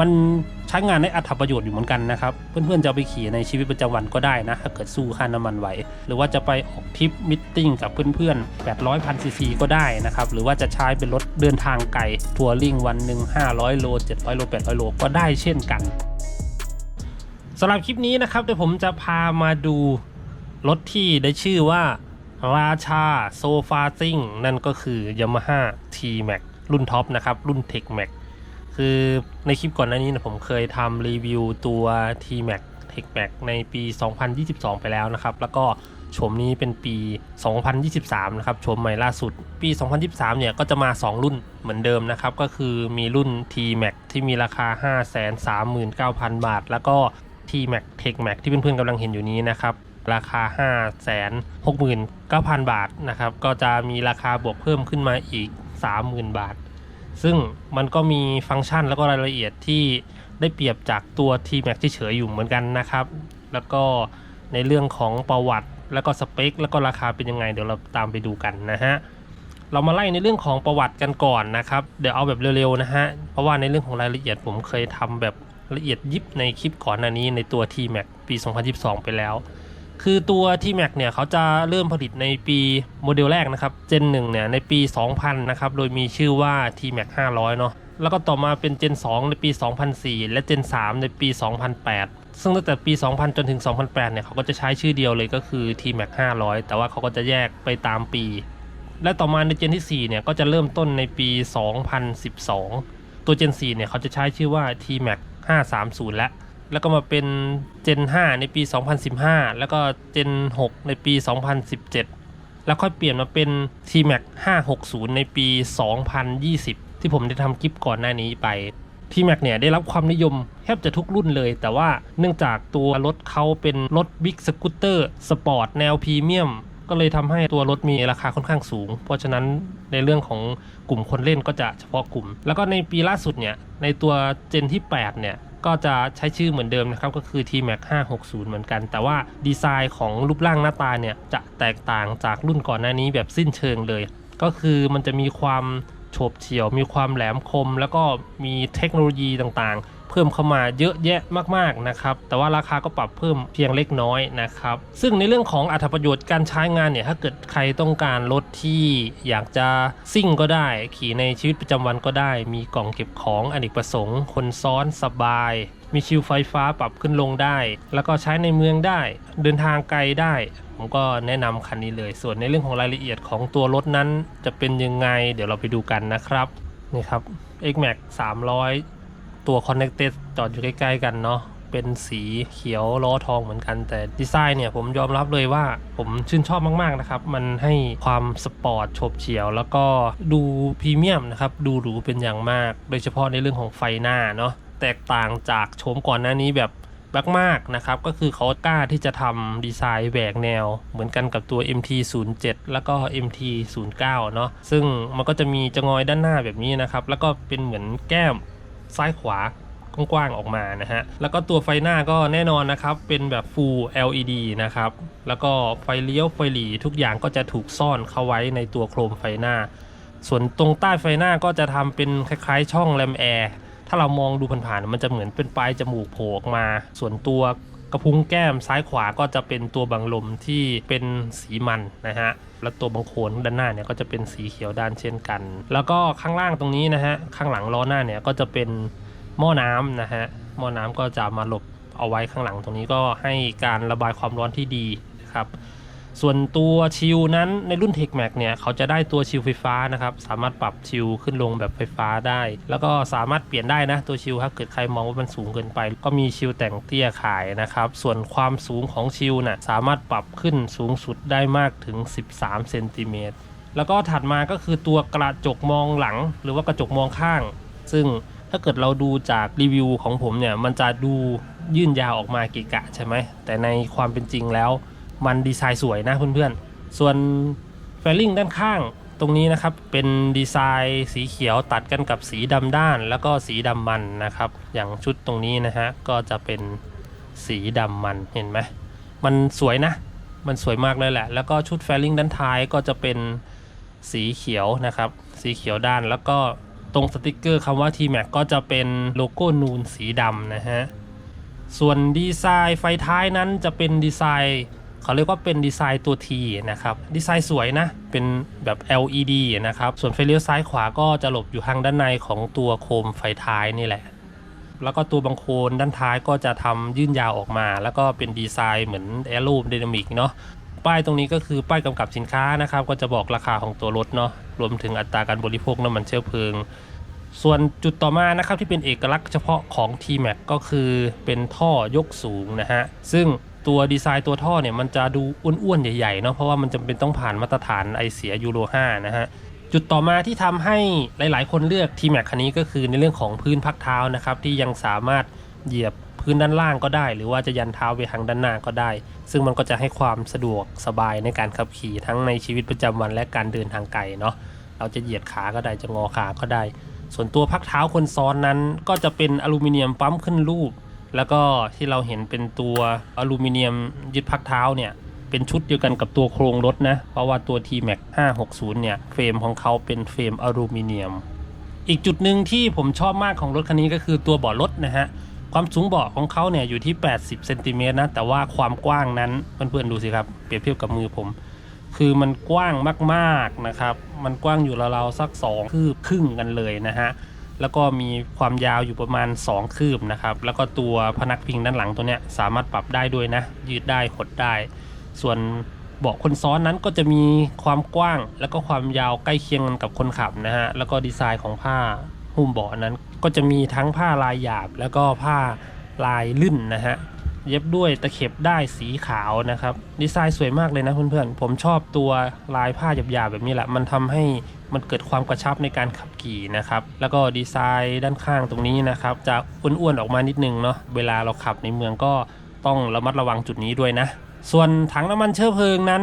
มันใช้งานได้อัตประโยชน์อยู่เหมือนกันนะครับ เพื่อนๆจะไปขี่ในชีวิตประจำวันก็ได้นะ ถ้าเกิดสู้ค่าน้ำมันไหว หรือว่าจะไปออกทริปมิทติ้งกับเพื่อนๆ800พันซีซีก็ได้นะครับ หรือว่าจะใช้เป็นรถเดินทางไกลทัวริงวันหนึ่ง500 โล 700 โล 800 โลก็ได้เช่นกันสำหรับคลิปนี้นะครับเดี๋ยวผมจะพามาดูรถที่ได้ชื่อว่าราชาโซฟาซิ่งนั่นก็คือ Yamaha T-Max รุ่นท็อปนะครับ รุ่น Tech Max คือในคลิปก่อนหน้านี้นะผมเคยทำรีวิวตัว T-Max Tech Max ในปี 2022 ไปแล้วนะครับ แล้วก็โฉมนี้เป็นปี 2023 นะครับโฉมใหม่ล่าสุด ปี 2023 เนี่ยก็จะมา 2 รุ่นเหมือนเดิมนะครับ ก็คือมีรุ่น T-Max ที่มีราคา 539,000 บาท แล้วก็ T-Max Tech Max ที่เพื่อนๆกำลังเห็นอยู่นี้นะครับราคา 569,000 บาทนะครับ ก็จะมีราคาบวกเพิ่มขึ้นมาอีก 30,000 บาท ซึ่งมันก็มีฟังก์ชันแล้วก็รายละเอียดที่ได้เปรียบจากตัว T-Max ที่เฉยอยู่เหมือนกันนะครับ แล้วก็ในเรื่องของประวัติ แล้วก็สเปค แล้วก็ราคาเป็นยังไง เดี๋ยวเราตามไปดูกันนะฮะเรามาไล่ในเรื่องของประวัติกันก่อนนะครับ เดี๋ยวเอาแบบเร็วๆนะฮะ เพราะว่าในเรื่องของรายละเอียดผมเคยทำแบบละเอียดยิบในคลิปก่อนหน้านี้ในตัว T-Max ปี 2022 ไปแล้ว คือตัว T-Max เนี่ยเขาจะเริ่มผลิตในปีโมเดลแรกนะครับ Gen 1เนี่ยในปี 2000 นะครับ โดยมีชื่อว่า T-Max 500 เนาะ แล้วก็ต่อมาเป็น Gen 2 ในปี 2004 และ Gen 3 ในปี 2008 ซึ่งตั้งแต่ปี 2000 จนถึง 2008 เนี่ยเขาก็จะใช้ชื่อเดียวเลยก็คือ T-Max 500 แต่ว่าเขาก็จะแยกไปตามปี และต่อมาใน Gen ที่ 4 เนี่ยก็จะเริ่มต้นในปี 2012 ตัว Gen 4 เนี่ยเขาจะใช้ชื่อว่า T-Max 530 และ แล้วก็มาเป็น Gen 5 ในปี 2015 แล้วก็ Gen 6 ในปี 2017 แล้วค่อยเปลี่ยนมาเป็น T-Max 560 ในปี 2020 ที่ผมได้ทำคลิปก่อนหน้านี้ไป T-Max เนี่ยได้รับความนิยมแทบจะทุกรุ่นเลย แต่ว่าเนื่องจากตัวรถเขาเป็นรถบิ๊กสกูตเตอร์สปอร์ตแนวพรีเมียมก็เลยทำให้ตัวรถมีราคาค่อนข้างสูง เพราะฉะนั้นในเรื่องของกลุ่มคนเล่นก็จะเฉพาะกลุ่ม แล้วก็ในปีล่าสุดเนี่ย ในตัวเจนที่ 8 เนี่ย ก็จะใช้ชื่อเหมือนเดิมนะครับก็คือ T-Max 560 เหมือนกัน แต่ว่าดีไซน์ของรูปร่างหน้าตาเนี่ยจะแตกต่างจากรุ่นก่อนหน้านี้แบบสิ้นเชิงเลย ก็คือมันจะมีความ โฉบเฉี่ยว มีความแหลมคม แล้วก็มีเทคโนโลยีต่างๆ เพิ่มเข้ามาเยอะแยะมากๆนะครับ แต่ว่าราคาก็ปรับเพิ่มเพียงเล็กน้อยนะครับ ซึ่งในเรื่องของอัตประโยชน์การใช้งานเนี่ย ถ้าเกิดใครต้องการรถที่อยากจะซิ่งก็ได้ ขี่ในชีวิตประจำวันก็ได้ มีกล่องเก็บของอเนกประสงค์ คนซ้อนสบาย มีชิวไฟฟ้าปรับขึ้นลงได้ แล้วก็ใช้ในเมืองได้ เดินทางไกลได้ ผมก็แนะนำคันนี้เลย ส่วนในเรื่องของรายละเอียดของตัวรถนั้น จะเป็นยังไง เดี๋ยวเราไปดูกันนะครับ นี่ครับ X-Max 300 ตัว Connected จอดอยู่ใกล้ๆกันเนาะเป็นสีเขียวล้อทองเหมือนกันแต่ดีไซน์เนี่ยผมยอมรับเลยว่าผมชื่นชอบมากๆนะครับ มันให้ความสปอร์ตโฉบเฉี่ยว แล้วก็ดูพรีเมียมนะครับ ดูหรูเป็นอย่างมาก โดยเฉพาะในเรื่องของไฟหน้าเนาะ แตกต่างจากโฉมก่อนหน้านี้แบบมากๆนะครับ ก็คือเขากล้าที่จะทำดีไซน์แหวกแนว เหมือนกันกับตัว MT07 แล้วก็ MT09 เนาะซึ่งมันก็จะมีจงอยด้านหน้าแบบนี้นะครับ แล้วก็เป็นเหมือนแก้มซ้ายขวากว้างๆออกมานะฮะ แล้วก็ตัวไฟหน้าก็แน่นอนนะครับ เป็นแบบ Full LED นะครับ แล้วก็ไฟเลี้ยวไฟหลีทุกอย่างก็จะถูกซ่อนเข้าไว้ในตัวโครมไฟหน้า ส่วนตรงใต้ไฟหน้าก็จะทำเป็นคล้ายๆ ช่องแรมแอร์ ถ้าเรามองดูผ่านๆมันจะเหมือนเป็นปลายจมูกโผล่ออกมา ส่วนตัวกระพุ้งแก้มซ้ายขวาก็จะเป็นตัวบังลมที่เป็นสีมันนะฮะ แล้วตัวบังโคลนด้านหน้าเนี่ยก็จะเป็นสีเขียวด้านเช่นกัน แล้วก็ข้างล่างตรงนี้นะฮะ ข้างหลังล้อหน้าเนี่ยก็จะเป็นหม้อน้ำนะฮะ หม้อน้ำก็จะมาหลบเอาไว้ข้างหลังตรงนี้ก็ให้การระบายความร้อนที่ดีนะครับ ส่วนตัวชิลนั้นในรุ่น Tech Max เนี่ยเขาจะได้ตัวชิลไฟฟ้านะครับ สามารถปรับชิลขึ้นลงแบบไฟฟ้าได้ แล้วก็สามารถเปลี่ยนได้นะตัวชิลถ้าเกิดใครมองว่ามันสูงเกินไป ก็มีชิลแต่งเตี้ยขายนะครับ ส่วนความสูงของชิลน่ะสามารถปรับขึ้นสูงสุดได้มากถึง 13เซนติเมตรแล้วก็ถัดมาก็คือตัวกระจกมองหลัง หรือว่ากระจกมองข้าง ซึ่งถ้าเกิดเราดูจากรีวิวของผมเนี่ยมันจะดูยื่นยาวออกมากะกะใช่ไหมแต่ในความเป็นจริงแล้ว มันดีไซน์สวยนะเพื่อนๆ ส่วนแฟลลิงด้านข้างตรงนี้นะครับเป็นดีไซน์สีเขียวตัดกันกับสีดำด้าน แล้วก็สีดำมันนะครับ อย่างชุดตรงนี้นะฮะก็จะเป็นสีดำมันเห็นไหมมันสวยนะ มันสวยมากเลยแหละ แล้วก็ชุดแฟลลิงด้านท้ายก็จะเป็นสีเขียวนะครับ สีเขียวด้านแล้วก็ตรงสติกเกอร์คำว่า T-Max ก็จะเป็นโลโก้นูนสีดำนะฮะ ส่วนดีไซน์ไฟท้ายนั้นจะเป็นดีไซน์ เขาเรียกว่าเป็นดีไซน์ตัว T นะครับ ดีไซน์สวยนะ เป็นแบบ LED นะครับ ส่วนไฟเลี้ยวซ้ายขวาก็จะหลบอยู่ทางด้านในของตัวโคมไฟท้ายนี่แหละ แล้วก็ตัวบังโคนด้านท้ายก็จะทำยื่นยาวออกมา แล้วก็เป็นดีไซน์เหมือนแอโร d y นามิกเนาะ ป้ายตรงนี้ก็คือป้ายกำกับสินค้านะครับ ก็จะบอกราคาของตัวรถเนาะ รวมถึงอัตราการบริโภคน้ำมันเชื้อเพลิงส่วนจุดต่อมานะครับที่เป็นเอกลักษณ์เฉพาะของ T-Max ก็คือเป็นท่อยกสูงนะฮะ ซึ่ง ตัวดีไซน์ตัวท่อเนี่ยมันจะดูอ้วนๆ ใหญ่ๆเนาะเพราะว่ามันจำเป็นต้องผ่านมาตรฐานไอเสียยูโร5นะฮะจุดต่อมาที่ทำให้หลายๆ คนเลือก T-Max คันนี้ก็คือในเรื่องของพื้นพักเท้านะครับที่ยังสามารถเหยียบพื้นด้านล่างก็ได้ หรือว่าจะยันเท้าไปทางด้านหน้าก็ได้ ซึ่งมันก็จะให้ความสะดวกสบายในการขับขี่ทั้งในชีวิตประจำวันและการเดินทางไกลเนาะเราจะเหยียดขาก็ได้จะงอขาก็ได้ ส่วนตัวพักเท้าคนซ้อนนั้น ก็จะเป็นอลูมิเนียมปั๊มขึ้นรูป แล้วก็ที่เราเห็นเป็นตัวอลูมิเนียมยึดพักเท้าเนี่ยเป็นชุดเดียวกันกับตัวโครงรถนะ เพราะว่าตัว T-Max 560 เนี่ย เฟรมของเขาเป็นเฟรมอลูมิเนียม อีกจุดหนึ่งที่ผมชอบมากของรถคันนี้ก็คือตัวเบาะรถนะฮะ ความสูงเบาะของเขาเนี่ยอยู่ที่ 80เซนติเมตรนะ แต่ว่าความกว้างนั้นเพื่อนๆดูสิครับ เปรียบเทียบกับมือผม คือมันกว้างมากๆนะครับ มันกว้างอยู่ราวๆสัก2คืบครึ่งกันเลยนะฮะ แล้วก็มีความยาวอยู่ประมาณ 2 คืบนะครับ แล้วก็ตัวพนักพิงด้านหลังตัวเนี้ยสามารถปรับได้ด้วยนะ ยืดได้หดได้ ส่วนเบาะคนซ้อนนั้นก็จะมีความกว้าง แล้วก็ความยาวใกล้เคียงกันกับคนขับนะฮะ แล้วก็ดีไซน์ของผ้าหุ้มเบาะนั้น ก็จะมีทั้งผ้าลายหยาบ แล้วก็ผ้าลายลื่นนะฮะ เย็บด้วยตะเข็บได้สีขาวนะครับ ดีไซน์สวยมากเลยนะเพื่อนๆ ผมชอบตัวลายผ้าหยาบๆแบบนี้แหละ มันทำให้มันเกิดความกระชับในการขับขี่นะครับ แล้วก็ดีไซน์ด้านข้างตรงนี้นะครับ จะอ้วนๆออกมานิดนึงเนาะ เวลาเราขับในเมืองก็ต้องระมัดระวังจุดนี้ด้วยนะ ส่วนถังน้ำมันเชื้อเพลิงนั้น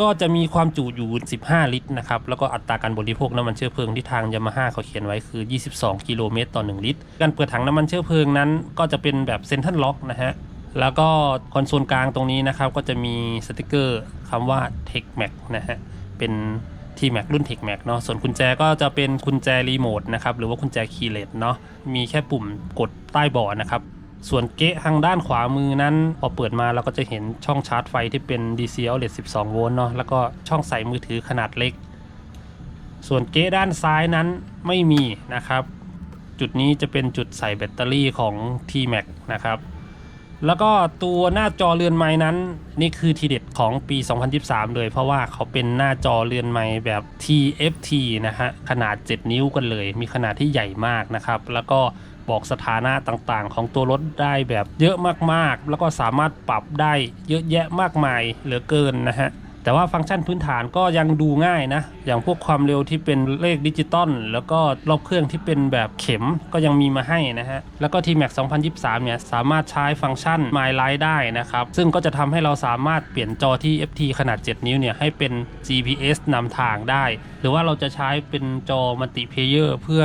ก็จะมีความจุอยู่ 15 ลิตรนะครับ แล้วก็อัตราการบริโภคน้ำมันเชื้อเพลิงที่ทางยามาฮ่าเขาเขียนไว้คือ 22 กิโลเมตรต่อ 1 ลิตร การเปิดถังน้ำมันเชื้อเพลิงนั้น ก็จะเป็นแบบเซนทรัลล็อกนะฮะ แล้วก็คอนโซลกลางตรงนี้นะครับ ก็จะมีสติกเกอร์คำว่า Tech Max นะฮะ เป็น T Max รุ่น Tech Max เนาะ ส่วนกุญแจก็จะเป็นกุญแจรีโมทนะครับ หรือว่ากุญแจคีย์เลสเนาะ มีแค่ปุ่มกดใต้เบาะนะครับ ส่วนเกะทางด้านขวามือนั้น พอเปิดมาเราก็จะเห็นช่องชาร์จไฟที่เป็น DC outlet 12 โวลต์เนาะ แล้วก็ช่องใส่มือถือขนาดเล็ก ส่วนเกะด้านซ้ายนั้นไม่มีนะครับ จุดนี้จะเป็นจุดใส่แบตเตอรี่ของ T Max นะครับ แล้วก็ตัวหน้าจอเรือนไม้นั้น นี่คือทีเด็ดของปี 2023 เลย เพราะว่าเขาเป็นหน้าจอเรือนไม้แบบ TFT นะฮะ ขนาด 7 นิ้วกันเลย มีขนาดที่ใหญ่มากนะครับ แล้วก็บอกสถานะต่างๆ ของตัวรถได้แบบเยอะมากๆ แล้วก็สามารถปรับได้เยอะแยะมากมายเหลือเกินนะฮะ แต่ว่าฟังก์ชันพื้นฐานก็ยังดูง่ายนะ อย่างพวกความเร็วที่เป็นเลขดิจิตอลแล้วก็รอบเครื่องที่เป็นแบบเข็มก็ยังมีมาให้นะฮะ แล้วก็ T-Max 2023 เนี่ย สามารถใช้ฟังก์ชัน My Light ได้นะครับ ซึ่งก็จะทำให้เราสามารถเปลี่ยนจอที่ FT ขนาด 7 นิ้วเนี่ย ให้เป็น GPS นำทางได้ หรือว่าเราจะใช้เป็นจอมัลติเพเยอร์เพื่อ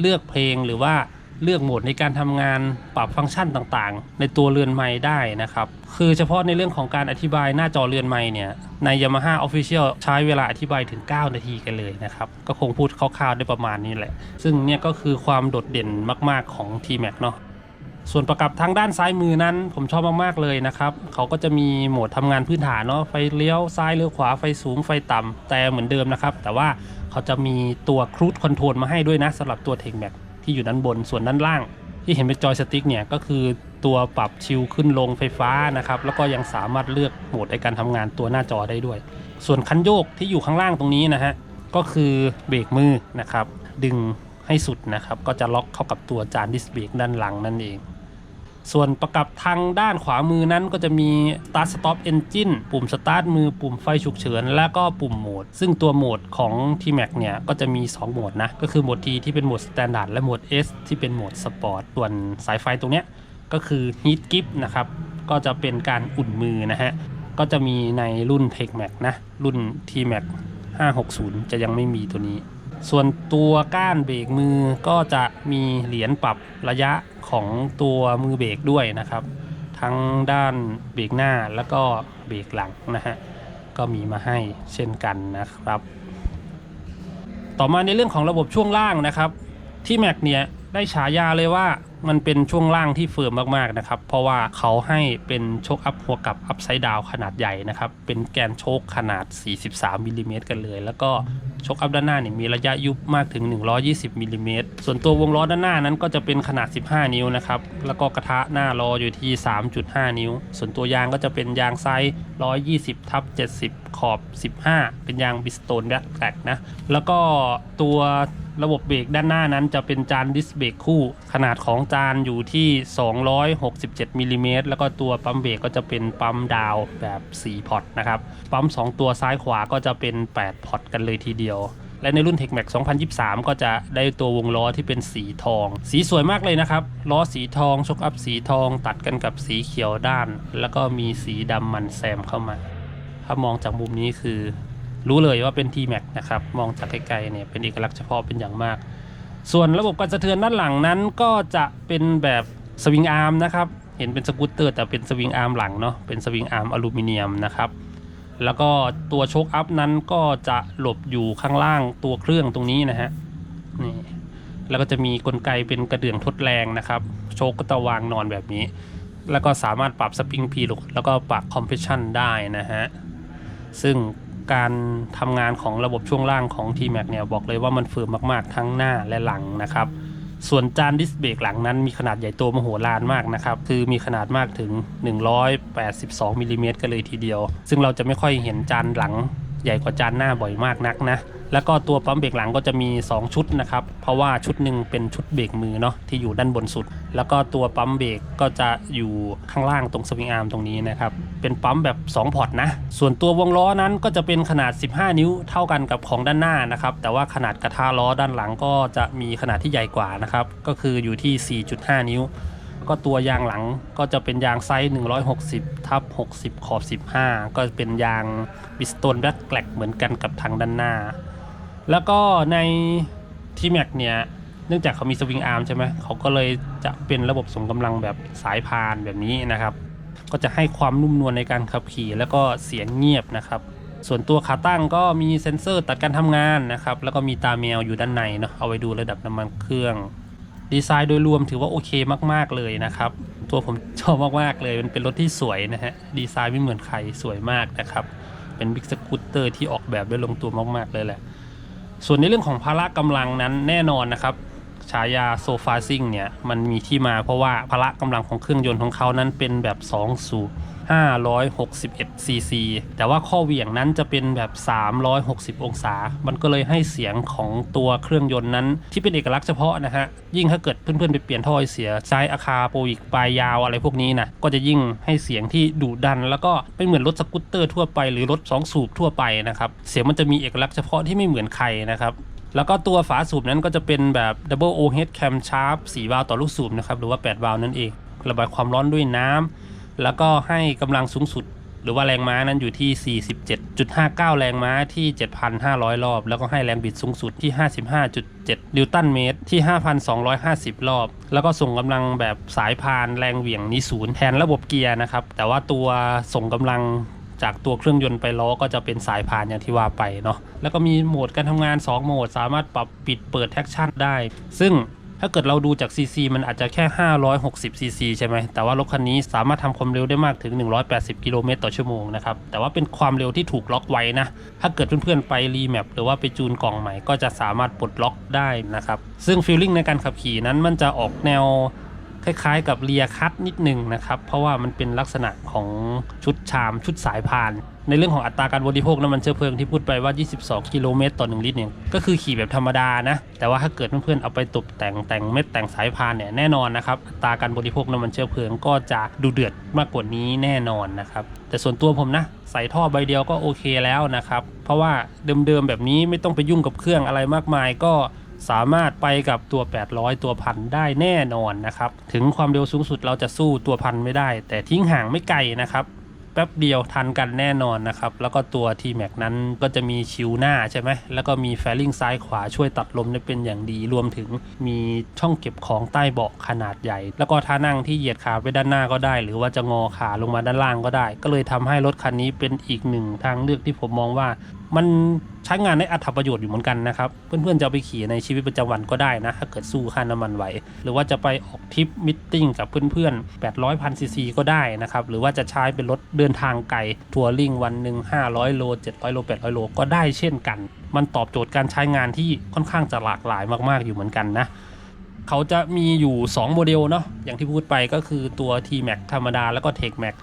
เลือกเพลงหรือว่า เลือกโหมดในการทำงานปรับฟังก์ชันต่างๆ ในตัวเรือนไม้ได้นะครับ คือเฉพาะในเรื่องของการอธิบายหน้าจอเรือนไม้เนี่ยใน Yamaha Official ใช้เวลาอธิบายถึง 9 นาทีกันเลยนะครับ ก็คงพูดคร่าวๆได้ประมาณนี้แหละ ซึ่งเนี่ยก็คือความโดดเด่นมากๆของ T-Max เนาะส่วนประกับทางด้านซ้ายมือนั้นผมชอบมากๆเลยนะครับ เขาก็จะมีโหมดทำงานพื้นฐานเนาะไฟเลี้ยวซ้ายเลี้ยวขวาไฟสูงไฟต่ำแต่เหมือนเดิมนะครับ แต่ว่าเขาจะมีตัวครู e คอนโทรลมาให้ด้วยนะสำหรับตัว t e c h m a x ที่อยู่ด้านบนส่วนด้านล่าง ที่เห็นเป็นจอยสติ๊กเนี่ยก็คือตัวปรับชิลขึ้นลงไฟฟ้านะครับแล้วก็ยังสามารถเลือกโหมดในการทำงานตัวหน้าจอได้ด้วย ส่วนคันโยกที่อยู่ข้างล่างตรงนี้นะฮะก็คือเบรกมือนะครับดึงให้สุดนะครับก็จะล็อกเข้ากับตัวจานดิสเบรกด้านหลังนั่นเอง ส่วนประกับทางด้านขวามือนั้นก็จะมี Start Stop Engine ปุ่ม Start มือปุ่มไฟฉุกเฉิน และก็ปุ่มโหมด ซึ่งตัวโหมดของ T-Max เนี่ยก็จะมี 2 โหมดนะ ก็คือโหมด T ที่เป็นโหมด Standard และโหมด S ที่เป็นโหมด Sport ส่วนสายไฟตรงเนี้ยก็คือ Heat Grip นะครับ ก็จะเป็นการอุ่นมือนะฮะ ก็จะมีในรุ่น Tech Max นะ รุ่น T-Max 560 จะยังไม่มีตัวนี้ ส่วนตัวก้านเบรกมือก็จะมีเหรียญปรับระยะของตัวมือเบรกด้วยนะครับ ทั้งด้านเบรกหน้าแล้วก็เบรกหลังนะฮะก็มีมาให้เช่นกันนะครับ ต่อมาในเรื่องของระบบช่วงล่างนะครับ ที่แม็กเนี่ยได้ฉายาเลยว่า มันเป็นช่วงล่างที่เฟิร์มมากๆนะครับ เพราะว่าเขาให้เป็นโชคอัพหัวกับอัพไซด์ดาวขนาดใหญ่นะครับ เป็นแกนโชคขนาด 43มิลลิเมตรกันเลย แล้วก็โชคอัพด้านหน้าเนี่ยมีระยะยุบมากถึง 120มิลลิเมตรส่วนตัววงล้อด้านหน้านั้นก็จะเป็นขนาด 15 นิ้วนะครับ แล้วก็กระทะหน้าล้ออยู่ที่ 3.5 นิ้ว ส่วนตัวยางก็จะเป็นยางไซส์120ทับ70 ขอบ 15 เป็นยางบิสโตนแบ็คแตกนะ แล้วก็ตัวระบบเบรกด้านหน้านั้นจะเป็นจานดิสเบรกคู่ขนาดของจานอยู่ที่ 267มิลลิเมตรแล้วก็ตัวปั๊มเบรกก็จะเป็นปั๊มดาวแบบ 4 พอร์ตนะครับ ปั๊ม 2 ตัวซ้ายขวาก็จะเป็น 8 พอร์ตกันเลยทีเดียว และในรุ่น TechMax 2023 ก็จะได้ตัววงล้อที่เป็นสีทอง สีสวยมากเลยนะครับ ล้อสีทองชกอัพสีทอง ตัดกันกับสีเขียวด้าน แล้วก็มีสีดำมันแซมเข้ามา ถ้ามองจากมุมนี้คือ รู้เลยว่าเป็น T-Max นะครับ มองจากไกลๆเนี่ยเป็นเอกลักษณ์เฉพาะเป็นอย่างมาก ส่วนระบบการสะเทือนด้านหลังนั้นก็จะเป็นแบบสวิงอาร์มนะครับ เห็นเป็นสกูตเตอร์แต่เป็นสวิงอาร์มหลังเนาะ เป็นสวิงอาร์มอลูมิเนียมนะครับ แล้วก็ตัวโชคอัพนั้นก็จะหลบอยู่ข้างล่างตัวเครื่องตรงนี้นะฮะ นี่ แล้วก็จะมีกลไกเป็นกระเดื่องทดแรงนะครับ โชคก็จะวางนอนแบบนี้ แล้วก็สามารถปรับสปริงพีลุกแล้วก็ปรับคอมเพรสชันได้นะฮะ ซึ่ง การทำงานของระบบช่วงล่างของ T-Max เนี่ยบอกเลยว่ามันเฟิร์มมากๆทั้งหน้าและหลังนะครับ ส่วนจานดิสเบรกหลังนั้นมีขนาดใหญ่โตมโหฬารมากนะครับ คือมีขนาดมากถึง 182มิลลิเมตรกันเลยทีเดียว ซึ่งเราจะไม่ค่อยเห็นจานหลัง ใหญ่กว่าจานหน้าบ่อยมากนักนะ แล้วก็ตัวปั๊มเบรกหลังก็จะมี 2 ชุดนะครับ เพราะว่าชุดหนึ่งเป็นชุดเบรกมือเนาะที่อยู่ด้านบนสุด แล้วก็ตัวปั๊มเบรกก็จะอยู่ข้างล่างตรงสวิงอาร์มตรงนี้นะครับ เป็นปั๊มแบบ 2 พอร์ตนะ ส่วนตัววงล้อนั้นก็จะเป็นขนาด 15 นิ้วเท่ากันกับของด้านหน้านะครับ แต่ว่าขนาดกระทะล้อด้านหลังก็จะมีขนาดที่ใหญ่กว่านะครับ ก็คืออยู่ที่ 4.5 นิ้ว ก็ตัวยางหลังก็จะเป็นยางไซส์ 160ทับ60 ขอบ 15 ก็เป็นยางบิสโตนแบ็กแกลกเหมือนกันกับทางด้านหน้า แล้วก็ในที่แม็กเนี่ย เนื่องจากเขามีสวิงอาร์มใช่ไหมเขาก็เลยจะเป็นระบบส่งกำลังแบบสายพานแบบนี้นะครับ ก็จะให้ความนุ่มนวลในการขับขี่ แล้วก็เสียงเงียบนะครับ ส่วนตัวขาตั้งก็มีเซ็นเซอร์ตัดการทำงานนะครับ แล้วก็มีตาแมวอยู่ด้านในเนาะเอาไว้ดูระดับน้ำมันเครื่อง ดีไซน์โดยรวมถือว่าโอเคมาก ๆ เลยนะครับ ตัวผมชอบมาก ๆ เลยมันเป็นรถที่สวยนะฮะ ดีไซน์ไม่เหมือนใครสวยมากนะครับ เป็นบิ๊กสกูตเตอร์ที่ออกแบบได้ลงตัวมาก ๆ เลยแหละ ส่วนในเรื่องของพละกำลังนั้นแน่นอนนะครับฉายาโซฟาซิงเนี่ยมันมีที่มาเพราะว่าพละกำลังของเครื่องยนต์ของเขานั้นเป็นแบบ 2 สูบ 561ซีซีแต่ว่าข้อเหวี่ยงนั้นจะเป็นแบบ 360 องศา มันก็เลยให้เสียงของตัวเครื่องยนต์นั้น ที่เป็นเอกลักษณ์เฉพาะนะฮะ ยิ่งถ้าเกิดเพื่อนๆไปเปลี่ยนท่อไอเสียใช้อาคาโปรอีกปลายยาวอะไรพวกนี้นะ ก็จะยิ่งให้เสียงที่ดุดัน แล้วก็ไม่เหมือนรถสกูตเตอร์ทั่วไปหรือรถ2 สูบทั่วไปนะครับ เสียงมันจะมีเอกลักษณ์เฉพาะที่ไม่เหมือนใครนะครับแล้วก็ตัวฝาสูบนั้นก็จะเป็นแบบ Double O-Head Cam Sharp 4 วาล์วต่อลูกสูบนะครับ หรือว่า 8 วาล์วนั่นเอง ระบายความร้อนด้วยน้ำ แล้วก็ให้กำลังสูงสุด หรือว่าแรงม้านั้นอยู่ที่ 47.59 แรงม้าที่ 7,500 รอบ แล้วก็ให้แรงบิดสูงสุดที่ 55.7 นิวตันเมตรที่ 5,250 รอบ แล้วก็ส่งกำลังแบบสายพานแรงเหวี่ยงนี้ศูนย์แทนระบบเกียร์นะครับ แต่ว่าตัวส่งกำลังจากตัวเครื่องยนต์ไปล้อก็จะเป็นสายพานอย่างที่ว่าไปเนาะแล้วก็มีโหมดการทำงาน 2 โหมด สามารถปรับปิดเปิดแท็กชั่นได้ ซึ่ง ถ้าเกิดเราดูจาก CC มันอาจจะแค่ 560 CC ใช่ไหม แต่ว่ารถคันนี้สามารถทำความเร็วได้มากถึง 180 กิโลเมตรต่อชั่วโมงนะครับ แต่ว่าเป็นความเร็วที่ถูกล็อกไว้นะ ถ้าเกิดเพื่อนๆไปรีแมปหรือว่าไปจูนกล่องใหม่ก็จะสามารถปลดล็อกได้นะครับ ซึ่งฟีลลิ่งในการขับขี่นั้นมันจะออกแนว คล้ายๆ กับเรียคัตนิดหนึ่งนะครับ เพราะว่ามันเป็นลักษณะของชุดชามชุดสายพาน ในเรื่องของอัตราการบริโภคน้ำมันเชื้อเพลิงที่พูดไปว่า 22 กิโลเมตรต่อ 1 ลิตรเนี่ยก็คือขี่แบบธรรมดานะ แต่ว่าถ้าเกิดเพื่อนๆเอาไปตกแต่งแต่งเม็ดแต่งสายพานเนี่ยแน่นอนนะครับอัตราการบริโภคน้ำมันเชื้อเพลิงก็จะดูเดือดมากกว่านี้แน่นอนนะครับแต่ส่วนตัวผมนะใส่ท่อใบเดียวก็โอเคแล้วนะครับเพราะว่าเดิมๆแบบนี้ไม่ต้องไปยุ่งกับเครื่องอะไรมากมายก็ สามารถไปกับตัว 800 ตัวพันได้แน่นอนนะครับ ถึงความเร็วสูงสุดเราจะสู้ตัวพันไม่ได้ แต่ทิ้งห่างไม่ไกลนะครับแป๊บเดียวทันกันแน่นอนนะครับ แล้วก็ตัว T Max นั้นก็จะมีชิวหน้าใช่ไหม แล้วก็มีแฟลิงซ้ายขวาช่วยตัดลมได้เป็นอย่างดี รวมถึงมีช่องเก็บของใต้เบาะขนาดใหญ่ แล้วก็ท่านั่งที่เหยียดขาไปด้านหน้าก็ได้ หรือว่าจะงอขาลงมาด้านล่างก็ได้ ก็เลยทำให้รถคันนี้เป็นอีกหนึ่งทางเลือกที่ผมมองว่า มันใช้งานได้อัตประโยชน์อยู่เหมือนกันนะครับ เพื่อนๆจะเอาไปขี่ในชีวิตประจำวันก็ได้นะ ถ้าเกิดสู้ค่าน้ำมันไหว หรือว่าจะไปออกทริปมิทติ้งกับเพื่อนๆ800พันซีซีก็ได้นะครับ หรือว่าจะใช้เป็นรถเดินทางไกลทัวริงวันหนึ่ง500 โล 700 โล 800 โล ก็ได้เช่นกัน มันตอบโจทย์การใช้งานที่ค่อนข้างจะหลากหลายมากๆอยู่เหมือนกันนะเขาจะมีอยู่ 2 โมเดลเนาะอย่างที่พูดไปก็คือตัว T-Max ธรรมดาแล้วก็ Tech Max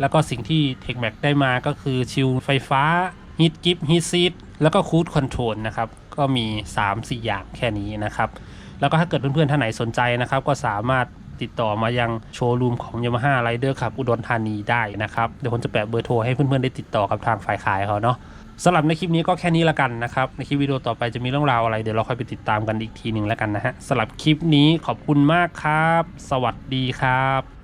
แล้วก็สิ่งที่ Tech Max ได้มาก็คือชิลไฟฟ้า Heat Grip Heat Seat แล้วก็ Cruise Control นะครับ ก็มี 3-4 อย่างแค่นี้นะครับ แล้วก็ถ้าเกิดเพื่อนๆท่านไหนสนใจนะครับ ก็สามารถติดต่อมายังโชว์รูมของ Yamaha Rider ขับอุดรธานีได้นะครับ เดี๋ยวผมจะแปะเบอร์โทรให้เพื่อนๆได้ติดต่อกับทางฝ่ายขายเขาเนาะสำหรับในคลิปนี้ก็แค่นี้ละกันนะครับ ในคลิปวิดีโอต่อไปจะมีเรื่องราวอะไร เดี๋ยวเราค่อยไปติดตามกันอีกทีหนึ่งแล้วกันนะฮะสำหรับคลิปนี้ขอบคุณมากครับ สวัสดีครับ